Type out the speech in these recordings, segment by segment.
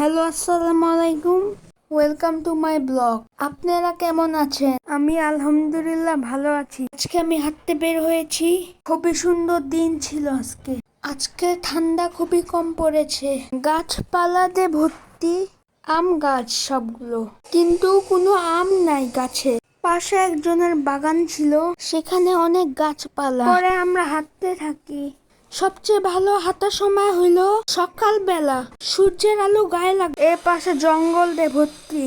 Hello আসসালামু আলাইকুম। Welcome to my blog আপনারা কেমন আছেন? আমি আলহামদুলিল্লাহ ভালো আছি। আজকে আমি হাঁটতে বের হয়েছি। খুবই সুন্দর দিন ছিল আজকে। আজকে ঠান্ডা খুবই কম পড়েছে। গাছপালাতে ভর্তি আম গাছ সবগুলো। কিন্তু কোনো আম নাই গাছে। পাশে একজনের বাগান ছিল সেখানে অনেক গাছপালা। পরে আমরা হাঁটতে থাকি। সবচেয়ে ভালো হাঁটার সময় হইল সকালবেলা। সূর্যের আলো গায়ে লাগে এর পাশে জঙ্গল দিয়ে ভর্তি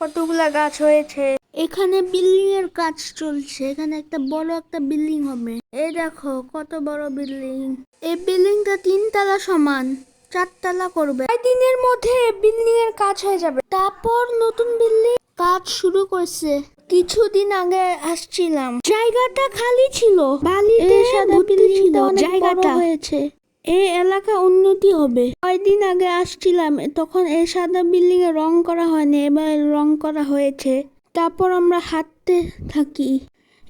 কতগুলা গাছ হয়েছে। এখানে বিল্ডিং এর কাজ চলছে। এখানে একটা বড় একটা বিল্ডিং হবে। এই দেখো, কত বড় বিল্ডিং। এই বিল্ডিংটা তিনতলা সমান। চারতলা করবে। দিনের মধ্যে বিল্ডিং এর কাজ হয়ে যাবে। তারপর নতুন বিল্ডিং কাজ শুরু করছে। কিছুদিন আগে আসছিলাম। জায়গাটা খালি ছিল। বালিতে সাদা ছিল জায়গাটা। হয়েছে। এই এলাকা উন্নতি হবে। কয়েকদিন আগে আসছিলাম তখন এই সাদা বিল্ডিং এ রং করা হয়নি এবার রং করা হয়েছে। তারপর আমরা হাঁটতে থাকি।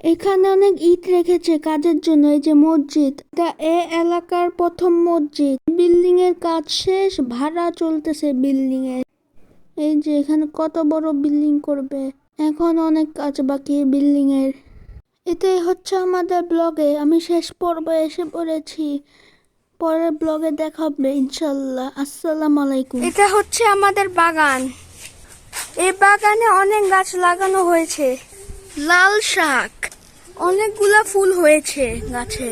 এখানে অনেক ইট রেখেছে কাজের জন্য এই যে মসজিদ। এটা এ এলাকার প্রথম মসজিদ। বিল্ডিং এর কাজ শেষ ভাড়া চলতেছে বিল্ডিং এর এই যে এখানে কত বড় বিল্ডিং করবে? এখন অনেক কাজ বাকি বিল্ডিং এর এটাই হচ্ছে আমাদের ব্লগে। আমি শেষ পর্বে এসে পড়েছি। পরের ব্লগে দেখা হবে ইনশাল্লাহ আসসালামু আলাইকুম। এটা হচ্ছে আমাদের বাগান। এই বাগানে অনেক গাছ লাগানো হয়েছে। লাল শাক। অনেকগুলা ফুল হয়েছে গাছে।